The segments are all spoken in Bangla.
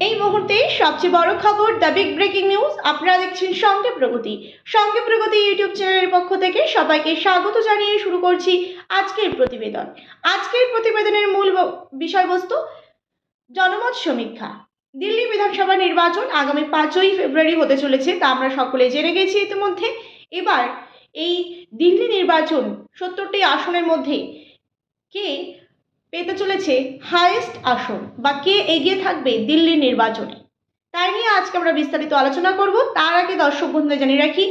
এই মুহূর্তে সবচেয়ে বড় খবর, দ্য বিগ ব্রেকিং নিউজ। আপনারা দেখছেন সঙ্গে প্রগতি। সঙ্গে প্রগতি ইউটিউব চ্যানেলের পক্ষ থেকে সবাইকে স্বাগত জানিয়ে শুরু করছি আজকের প্রতিবেদন। আজকের প্রতিবেদনের মূল বিষয়বস্তু, জনমত সমীক্ষা। দিল্লি বিধানসভা নির্বাচন আগামী পাঁচই ফেব্রুয়ারি হতে চলেছে, তা আমরা সকলে জেনে গেছি ইতিমধ্যে। এবার এই দিল্লি নির্বাচন সত্তরটি আসনের মধ্যে কে পেতে চলেছে হায়েস্ট আসন বা কে এগিয়ে থাকবে দিল্লির নির্বাচনে। তাই নিয়ে আজকে আমরা বিস্তারিত আলোচনা করব। তার আগে দর্শক বন্ধুদের জানিয়ে রাখি,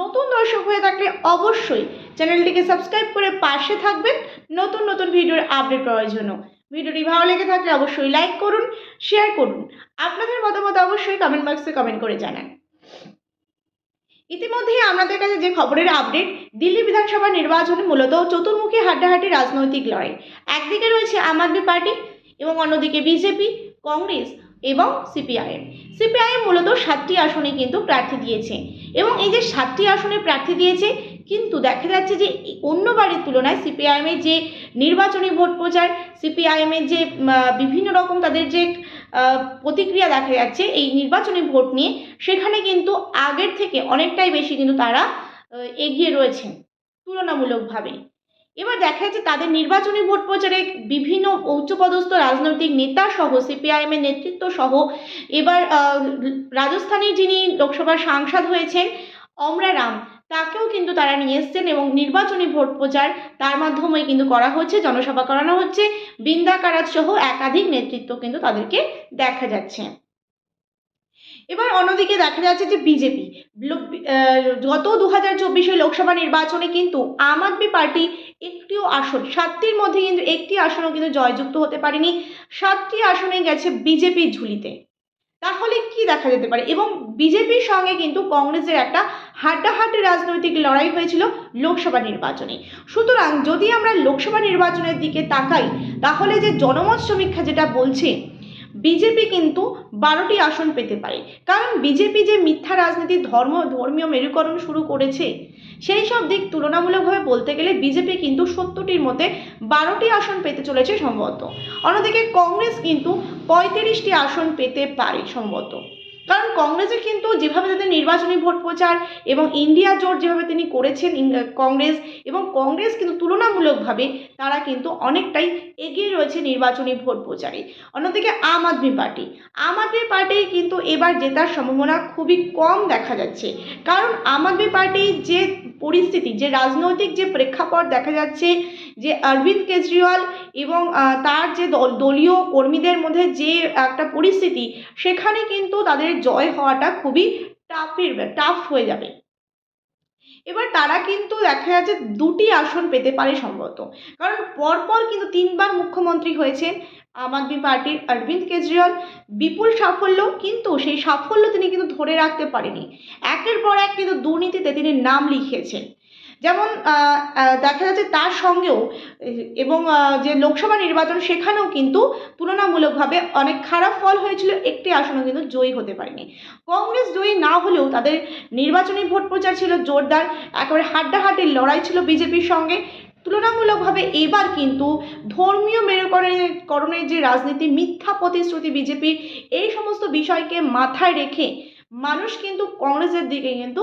নতুন দর্শক হয়ে থাকলে অবশ্যই চ্যানেলটিকে সাবস্ক্রাইব করে পাশে থাকবেন। নতুন নতুন ভিডিওর আপডেট পাওয়ার জন্য। ভিডিওটি ভালো লেগে থাকলে অবশ্যই লাইক করুন শেয়ার করুন। আপনাদের মতামত অবশ্যই কমেন্ট বক্সে কমেন্ট করে জানান। ইতিমধ্যেই আমাদের কাছে যে খবরের আপডেট দিল্লি বিধানসভা নির্বাচনে মূলত চতুর্মুখী হাড্ডাহাড্ডি রাজনৈতিক লড়াই। একদিকে রয়েছে আম আদমি পার্টি এবং অন্যদিকে বিজেপি, কংগ্রেস এবং সিপিআইএম। সিপিআইএম মূলত সাতটি আসনে কিন্তু প্রার্থী দিয়েছে এবং এই যে সাতটি আসনে প্রার্থী দিয়েছে, কিন্তু দেখা যাচ্ছে যে এই অন্য বারের তুলনায় সিপিআইএমের যে নির্বাচনী ভোট প্রচার, সিপিআইএমের যে বিভিন্ন রকম তাদের যে প্রতিক্রিয়া দেখা যাচ্ছে এই নির্বাচনী ভোট নিয়ে। সেখানে কিন্তু আগের থেকে অনেকটাই বেশি কিন্তু তারা এগিয়ে রয়েছেন তুলনামূলকভাবে। এবার দেখা যাচ্ছে তাদের নির্বাচনী ভোট প্রচারে বিভিন্ন উচ্চপদস্থ রাজনৈতিক নেতা সহ সিপিআইএমের নেতৃত্ব সহ, এবার রাজস্থানের যিনি লোকসভার সাংসদ হয়েছেন অমরা রাম। তাকেও কিন্তু তারা নিয়ে এসছেন এবং নির্বাচনী ভোট প্রচার তার মাধ্যমে কিন্তু করা হচ্ছে, জনসভা করানো হচ্ছে। বৃন্দা কারাত সহ একাধিক নেতৃত্ব কিন্তু তাদেরকে দেখা যাচ্ছে। এবার অন্যদিকে দেখা যাচ্ছে যে বিজেপি গত দু হাজার চব্বিশে লোকসভা নির্বাচনে কিন্তু আম আদমি পার্টি একটিও আসন, সাতটির মধ্যে কিন্তু একটি আসনও কিন্তু জয়যুক্ত হতে পারেনি। সাতটি আসনে গেছে বিজেপির ঝুলিতে। তাহলে কি দেখা যেতে পারে? এবং বিজেপির সঙ্গে কিন্তু কংগ্রেসের একটা হাড্ডাহাড্ডি রাজনৈতিক লড়াই হয়েছিল লোকসভা নির্বাচনে। সুতরাং যদি আমরা লোকসভা নির্বাচনের দিকে তাকাই, তাহলে যে জনমত সমীক্ষা যেটা বলছে বিজেপি কিন্তু বারোটি আসন পেতে পারে। কারণ বিজেপি যে মিথ্যা রাজনীতি, ধর্ম, ধর্মীয় মেরুকরণ শুরু করেছে, সেই সব দিক তুলনামূলকভাবে বলতে গেলে বিজেপি কিন্তু সত্তরটির মধ্যে বারোটি আসন পেতে চলেছে সম্ভবত। অন্যদিকে কংগ্রেস কিন্তু পঁয়ত্রিশটি আসন পেতে পারে সম্ভবত। কারণ কংগ্রেসের কিন্তু যেভাবে তাদের নির্বাচনী ভোট প্রচার এবং ইন্ডিয়া জোট যেভাবে তিনি করেছেন কংগ্রেস এবং কংগ্রেস কিন্তু তুলনামূলকভাবে তারা কিন্তু অনেকটাই এগিয়ে রয়েছে নির্বাচনী ভোট প্রচারে। অন্যদিকে আম আদমি পার্টি, আম আদমি পার্টি কিন্তু এবার জেতার সম্ভাবনা খুবই কম দেখা যাচ্ছে। কারণ আম আদমি পার্টির যে পরিস্থিতি, যে রাজনৈতিক যে প্রেক্ষাপট দেখা যাচ্ছে, যে অরবিন্দ কেজরিওয়াল এবং তার যে দল, দলীয় কর্মীদের মধ্যে যে একটা পরিস্থিতি, সেখানে কিন্তু তাদের জয় হওয়াটা খুবই টাফের টাফ হয়ে যাবে। এবার তারা কিন্তু দেখা যাচ্ছে দুটি আসন পেতে পারে সম্ভবত। কারণ পরপর কিন্তু তিনবার মুখ্যমন্ত্রী হয়েছেন আম আদমি পার্টির অরবিন্দ কেজরিওয়াল। বিপুল সাফল্য কিন্তু সেই সাফল্য তিনি কিন্তু ধরে রাখতে পারেনি। একের পর এক কিন্তু দুর্নীতিতে তিনি নাম লিখিয়েছেন। যেমন দেখা যাচ্ছে তার সঙ্গেও, এবং যে লোকসভা নির্বাচন সেখানেও কিন্তু তুলনামূলকভাবে অনেক খারাপ ফল হয়েছিল, একটি আসনও কিন্তু জয়ী হতে পারেনি। কংগ্রেস জয়ী না হলেও তাদের নির্বাচনী ভোট প্রচার ছিল জোরদার, একেবারে হাড্ডাহাড্ডির লড়াই ছিল বিজেপির সঙ্গে। তুলনামূলকভাবে এবার কিন্তু ধর্মীয় মেরুকরণের করণের যে রাজনীতি, মিথ্যা প্রতিশ্রুতি বিজেপির, এই সমস্ত বিষয়কে মাথায় রেখে মানুষ কিন্তু কংগ্রেসের দিকে কিন্তু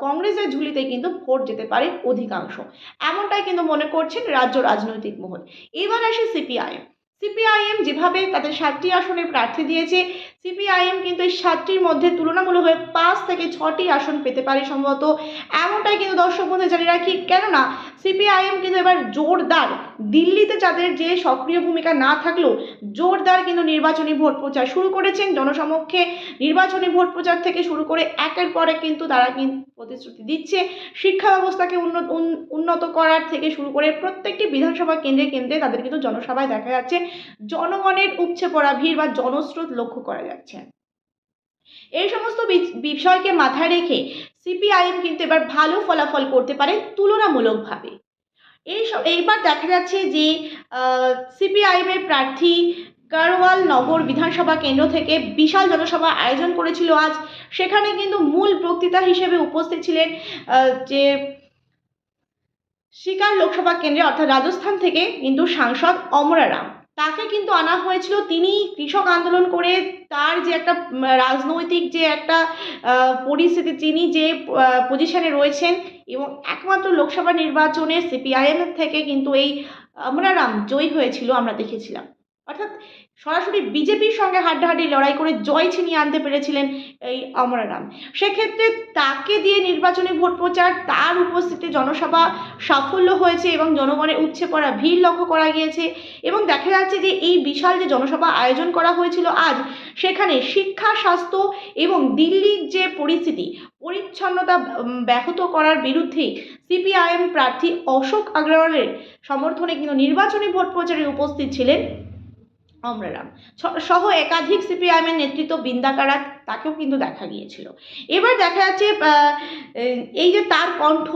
কংগ্রেসের ঝুলিতে কিন্তু ভোট যেতে পারে অধিকাংশ। এমনটাই কিন্তু মনে করছেন রাজ্য রাজনৈতিক মহল। এবার আসে সিপিআইএম সিপিআইএম যেভাবে তাদের সাতটি আসনে প্রার্থী দিয়েছে সিপিআইএম কিন্তু এই সাতটির মধ্যে তুলনামূলকভাবে পাঁচ থেকে ছটি আসন পেতে পারে সম্ভবত। এমনটাই কিন্তু দর্শক বন্ধু জানিয়ে রাখি, কেননা সিপিআইএম কিন্তু এবার জোরদার। দিল্লিতে যাদের যে সক্রিয় ভূমিকা না থাকলেও জোরদার কিন্তু নির্বাচনী ভোট প্রচার শুরু করেছেন জনসমক্ষে। নির্বাচনী ভোট প্রচার থেকে শুরু করে একের পর কিন্তু তারা কিন্তু প্রতিশ্রুতি দিচ্ছে। শিক্ষা ব্যবস্থাকে উন্নত উন- উন্নত করার থেকে শুরু করে প্রত্যেকটি বিধানসভা কেন্দ্রে কেন্দ্রে তাদের কিন্তু জনসভায় দেখা যাচ্ছে। জনগণের উপচে পড়া ভিড় বা জনস্রোত লক্ষ্য করা যাচ্ছে এই সমস্ত বিষয়কে মাথায় রেখে সিপিআইএম কিন্তু এবার ভালো ফলাফল করতে পারে তুলনামূলকভাবে। এই এইবার দেখা যাচ্ছে যে সিপিআইএমের প্রার্থী কারওয়াল নগর বিধানসভা কেন্দ্র থেকে বিশাল জনসভা আয়োজন করেছিল আজ। সেখানে কিন্তু মূল বক্তৃতা হিসেবে উপস্থিত ছিলেন যে শিকার লোকসভা কেন্দ্রে অর্থাৎ রাজস্থান থেকে কিন্তু সাংসদ অমরা রাম তাকে কিন্তু আনা হয়েছিল তিনি কৃষক আন্দোলন করে তার যে একটা রাজনৈতিক যে একটা পরিস্থিতি, তিনি যে পজিশনে রয়েছেন এবং একমাত্র লোকসভা নির্বাচনে সিপিআইএম থেকে কিন্তু এই আমরারাম জয়ী হয়েছিল, আমরা দেখেছিলাম। অর্থাৎ সরাসরি বিজেপির সঙ্গে হাড্ডাহাড্ডি লড়াই করে জয় ছিনিয়ে আনতে পেরেছিলেন এই অমরারাম। সেক্ষেত্রে তাকে দিয়ে নির্বাচনী ভোট প্রচার, তার উপস্থিতিতে জনসভা সাফল্য হয়েছে এবং জনগণের উচ্ছে পড়া ভিড় লক্ষ্য করা গিয়েছে এবং দেখা যাচ্ছে যে এই বিশাল যে জনসভা আয়োজন করা হয়েছিল আজ, সেখানে শিক্ষা, স্বাস্থ্য এবং দিল্লির যে পরিস্থিতি, পরিচ্ছন্নতা ব্যাহত করার বিরুদ্ধে সিপিআইএম প্রার্থী অশোক আগরওয়ালের সমর্থনে কিন্তু নির্বাচনী ভোট প্রচারে উপস্থিত ছিলেন অমরারাম। সহ একাধিক সিপিআইএমের নেতৃত্ব বিন্দাকারাত, তাকেও কিন্তু দেখা গিয়েছিল। এবার দেখা যাচ্ছে এই যে তার কণ্ঠ,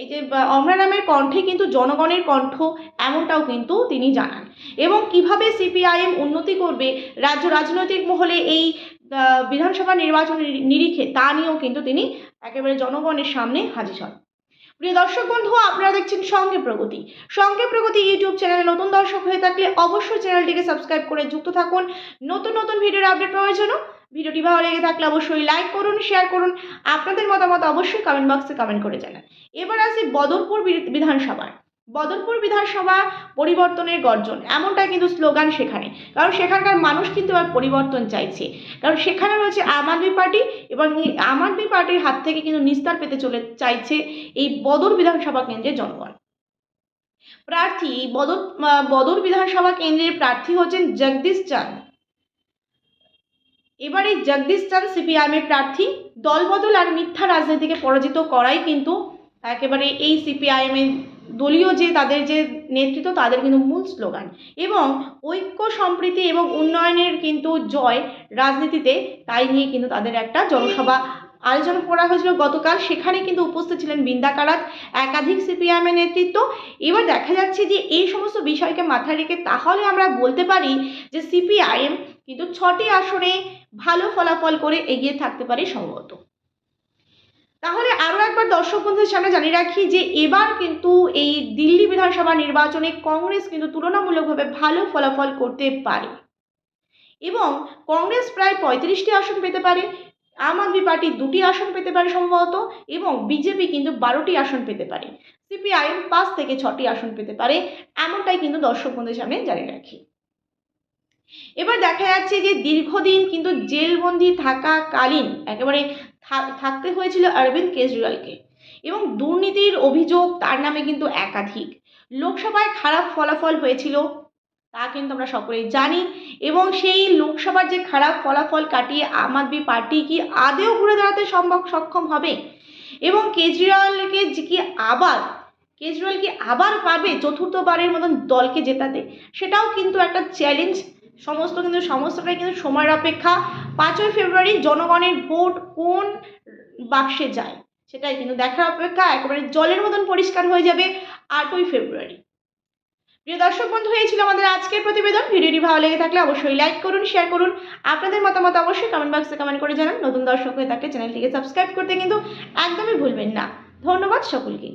এই যে অমরারামের কণ্ঠে কিন্তু জনগণের কণ্ঠ, এমনটাও কিন্তু তিনি জানান। এবং কীভাবে সিপিআইএম উন্নতি করবে, রাজ্য রাজনৈতিক মহলে এই বিধানসভা নির্বাচন নিরিখে, তা নিয়েও কিন্তু তিনি একেবারে জনগণের সামনে হাজির হন। প্রিয় দর্শক বন্ধু, আপনারা দেখছেন সঙ্গে প্রগতি। সঙ্গে প্রগতি ইউটিউব চ্যানেলে নতুন দর্শক হয়ে থাকলে অবশ্যই চ্যানেলটিকে সাবস্ক্রাইব করে যুক্ত থাকুন। নতুন নতুন ভিডিওর আপডেট পাওয়ার জন্য ভিডিওটি ভালো লেগে থাকলে অবশ্যই লাইক করুন, শেয়ার করুন, আপনাদের মতামত অবশ্যই কমেন্ট বক্সে কমেন্ট করে জানান। এবার আসি বদরপুর বিধানসভায় বদরপুর বিধানসভা পরিবর্তনের গর্জন, এমনটা কিন্তু স্লোগান সেখানে। কারণ সেখানকার মানুষ কিন্তু এবার পরিবর্তন চাইছে। কারণ সেখানে রয়েছে আম আদমি পার্টি এবং আম আদমি পার্টির হাত থেকে কিন্তু নিস্তার পেতে চলে, চাইছে এই বদর বিধানসভা কেন্দ্রের জনগণ। প্রার্থী, বদর বদর বিধানসভা কেন্দ্রের প্রার্থী হচ্ছেন জগদীশ চাঁদ। এবার জগদীশ চাঁদ সিপিআইএমের প্রার্থী, দলবদল আর মিথ্যা রাজনীতিকে পরাজিত করাই কিন্তু একেবারে এই সিপিআইএমের দলীয় যে তাদের যে নেতৃত্ব, তাদের কিন্তু মূল স্লোগান। এবং ঐক্য, সম্প্রীতি এবং উন্নয়নের কিন্তু জয় রাজনীতিতে, তাই নিয়ে কিন্তু তাদের একটা জনসভা আয়োজন করা হয়েছিল গতকাল। সেখানে কিন্তু উপস্থিত ছিলেন বৃন্দা কারাত, একাধিক সিপিআইএমের নেতৃত্ব। এবার দেখা যাচ্ছে যে এই সমস্ত বিষয়কে মাথায় রেখে তাহলে আমরা বলতে পারি যে সিপিআইএম কিন্তু ছটি আসনে ভালো ফলাফল করে এগিয়ে থাকতে পারে সম্ভবত। তাহলে আরও একবার দর্শক বন্ধুদের সামনে জানিয়ে রাখি যে এবার কিন্তু এই দিল্লি বিধানসভা নির্বাচনে কংগ্রেস কিন্তু তুলনামূলকভাবে ভালো ফলাফল করতে পারে। এবং কংগ্রেস প্রায় পঁয়ত্রিশটি আসন পেতে পারে, আম আদমি পার্টি দুটি আসন পেতে পারে সম্ভবত, এবং বিজেপি কিন্তু বারোটি আসন পেতে পারে। সিপিআইএম পাঁচ থেকে ছটি আসন পেতে পারে, এমনটাই কিন্তু দর্শক বন্ধুদের সামনে জানিয়ে রাখি। এবার দেখা যাচ্ছে যে দীর্ঘদিন কিন্তু জেলবন্দি থাকাকালীন একেবারে থাকতে হয়েছিল অরবিন্দ কেজরিওয়ালকে। এবং দুর্নীতির অভিযোগ তার নামে কিন্তু একাধিক। লোকসভায় খারাপ ফলাফল হয়েছিল, তা কিন্তু আমরা সকলেই জানি। এবং সেই লোকসভার যে খারাপ ফলাফল কাটিয়ে আম আদমি পার্টি কি আদেও ঘুরে দাঁড়াতে সম্ভব, সক্ষম হবে? এবং কেজরিওয়ালকে কি আবার, কেজরিওয়াল কি আবার পারবে চতুর্থবারের মতন দলকে জেতাতে? সেটাও কিন্তু একটা চ্যালেঞ্জ সমস্ত কিন্তু, সমস্তটাই কিন্তু সময়ের অপেক্ষা। পাঁচই ফেব্রুয়ারি জনগণের ভোট কোন বাক্সে যায়, সেটাই কিন্তু দেখার অপেক্ষা। একেবারে জলের মতন পরিষ্কার হয়ে যাবে আটই ফেব্রুয়ারি। প্রিয় দর্শক বন্ধু, এই ছিল আমাদের আজকের প্রতিবেদন। ভিডিওটি ভালো লেগে থাকলে অবশ্যই লাইক করুন শেয়ার করুন। আপনাদের মতামত অবশ্যই কমেন্ট বক্সে কমেন্ট করে জানান। নতুন দর্শক হয়ে থাকলে চ্যানেলটিকে সাবস্ক্রাইব করতে কিন্তু একদমই ভুলবেন না। ধন্যবাদ সকলকে।